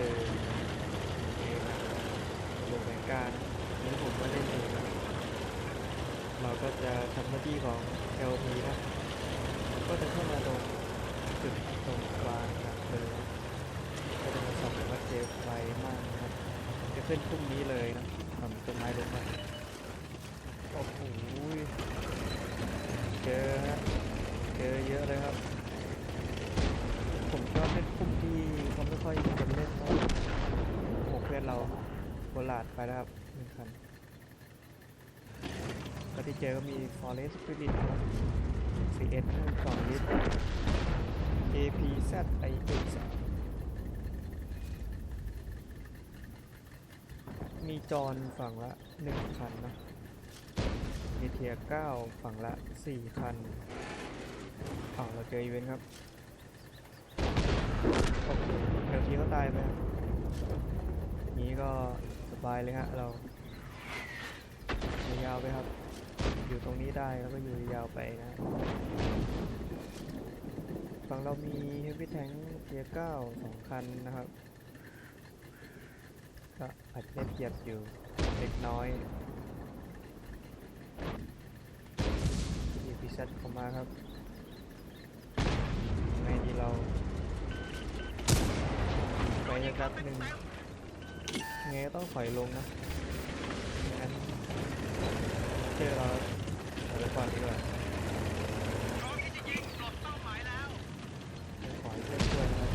เดิมเองลงแผนการนี้ผมก็เล่นเองนะเราก็จะทำหน้าที่ของ LP นะก็จะเข้ามาตรงจุดตรงกลางนะเลยก็จะมาส่องว่าเจอไฟมากนะครับจะขึ้นพรุ่งนี้เลยนะทำต้นไม้ลงมาโอ้โหเจอเจอเยอะเลยครับ ผมชอบเล่นกลุ่มที่เขาไม่ค่อยมีคนเล่นเพราะโอ้โหเพื่อนเราโบลาดไปแล้วครับหนึ่งคันก็ที่เจอก็มี Forest Spirit นะครับ CS สองลิตร APZ IX มีจอนฝั่งละหนึ่งคันนะมีเทียเก้าฝั่งละสี่คันอ้าวเราเจออีเวนต์ครับโอเคเดี๋ยวทีเขาตายไปครับ นี้ก็สบายเลยฮะเราอยู่ยาวไปครับ อยู่ตรงนี้ได้แล้วก็อยู่ยาวไปนะฝั่งเรามีเฮฟวี่แทงเทียร์เก้าสองคันนะครับก็อาจจะได้เปรียบอยู่เล็กน้อยมีพิเศษเข้ามาครับไงดีเราไปสักแป๊บหนึ่ง ไงก็ต้องถอยลงนะไม่งั้นเจอเราถอยไปก่อนดีกว่าไปขอให้เพื่อนช่วยนะครับ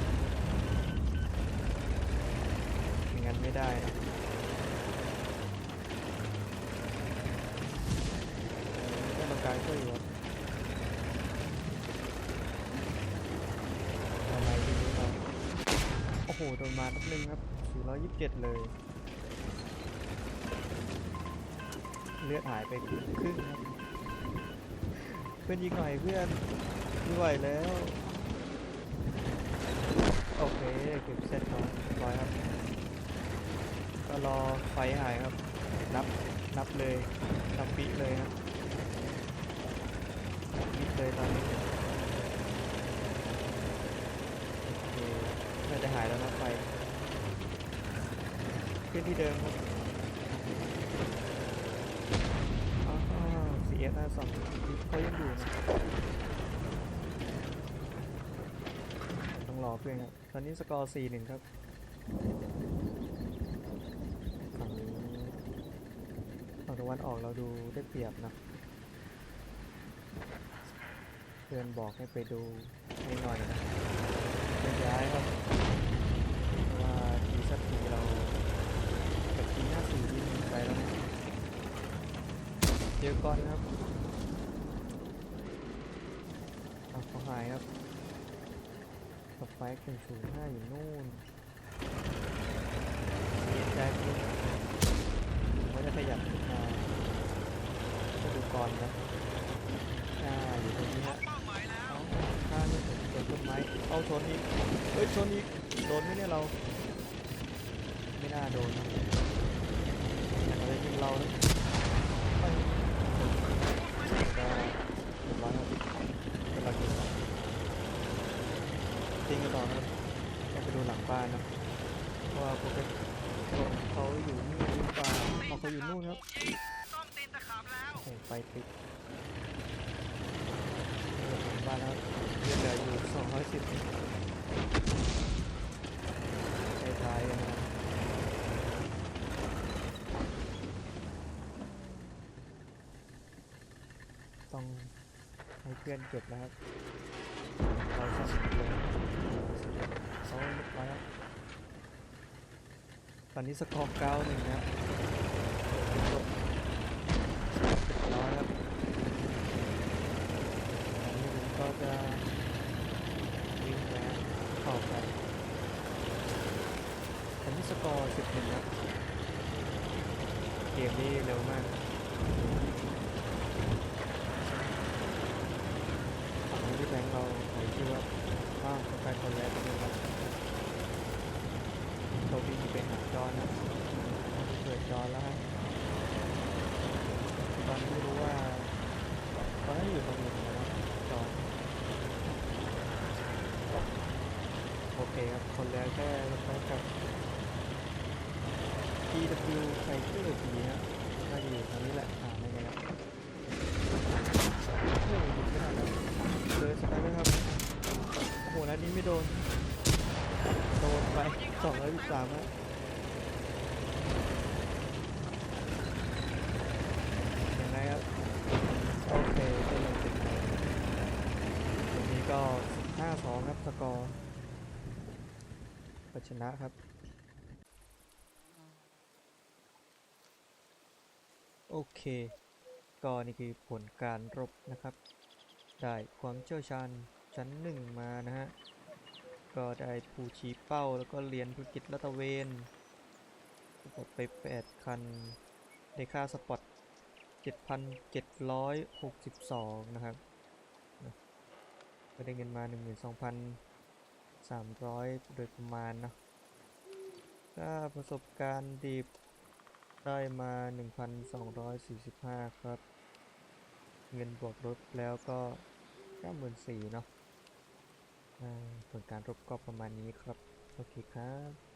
ไม่งั้นไม่ได้นะเพื่อนต้องการช่วยอยู่ครับทำไมทีนี้เรา โอ้โห โดนมาตับนึงครับ 427 เลย เลือดหายไปครึ่งครับ เพื่อนยิงหน่อยเพื่อนไม่ไหวแล้ว โอเค เก็บเซตก่อนเรียบร้อยครับ ก็รอไฟหายครับ นับ นับเลย นับปิเลยครับปิเลยตอนนี้ โอเค น่าจะหายแล้วนะไฟขึ้นที่เดิมครับอ้าว CS ห้าสองเขายังอยู่นะต้องรอเพื่อนครับ ตอนนี้สกอร์สี่หนึ่งครับฝั่งนี้ฝั่งตะวันออกเราดูได้เปรียบนะเพื่อนบอกให้ไปดูให้หน่อยนะย้ายครับเพราะว่าทีสักทีเรากับทีหน้าสี่ที่มีไปแล้วนะเจอก่อนครับเอาเขาหายครับกับไฟเข็มศูนย์ห้าอยู่นู่นเสียใจจริงผมว่าจะขยับขึ้นมาก็ดูก่อนนะอ่าอยู่ตรงนี้ฮะเอาข้าเนี่ยผมโดนต้นไม้เอาชนอีกเฮ้ยชนอีกโดนไหมเนี่ยเรา ไม่น่าโดนนะแต่เขาจะยิงเรานะไปก็เรียบร้อยครับเป็นเรายิงครับทิ้งกันต่อนะครับต้องานะว่าพวกเขาอยู่นี่หรือเปล่าเอาเขาอยู่นู่นครับไฟติดบ้านแล้วเลือดเหลืออยู่สองร้อยสิบท้ายนะครับต้องให้เพื่อนเก็บนะครับเราซ่อมเลยเขาเรียบร้อยแล้ว ตอนนี้สกอร์เก้าหนึ่งนะครับร้อยครับอันนี้ผมก็จะวิ่งแวะเข้าไปตอนนี้สกอร์สิบหนึ่งครับ เกมนี้เร็วมากฝั่งนี้ที่แบงค์เราใส่ชื่อว่าว้าวคนไทยคนแรกเลยครับเขาวิ่งไปหาจอนะเปิดจอแล้วฮะตอนนี้ไม่รู้ว่าตอนนั้นอยู่ตรงไหนนะจอโอ เคครับ คนแรกแค่รับได้กับ TW Tiger B ฮะน่าจะอยู่ทางนี้แหละอ่าไม่ไงครับโอ้ยยิงไม่ทันแล้วเลยสตาร์ทครับโอ้โหนัดนี้ไม่โดน โดนไป213ฮะยังไงครับ โอเคก็ลงติดไปตรงนี้ก็5-2ครับสกอร์ ก็ชนะครับ โอเค ก็นี่คือผลการรบนะครับ ได้ความเชี่ยวชาญชั้นหนึ่งมานะฮะ ก็ได้ผู้ชี้เป้าแล้วก็เรียนธุรกิจละตะเวนก็ไป 8 คัน ได้ค่าสปอต 7,762 นะครับนะก็ได้เงินมา 300 โดยประมาณเนาะถ้าประสบการณ์ดิบได้มา 1,245 ครับ เงินบวกลบแล้วก็94,000เนาะอ่าผลการรบก็ประมาณนี้ครับ โอเคครับ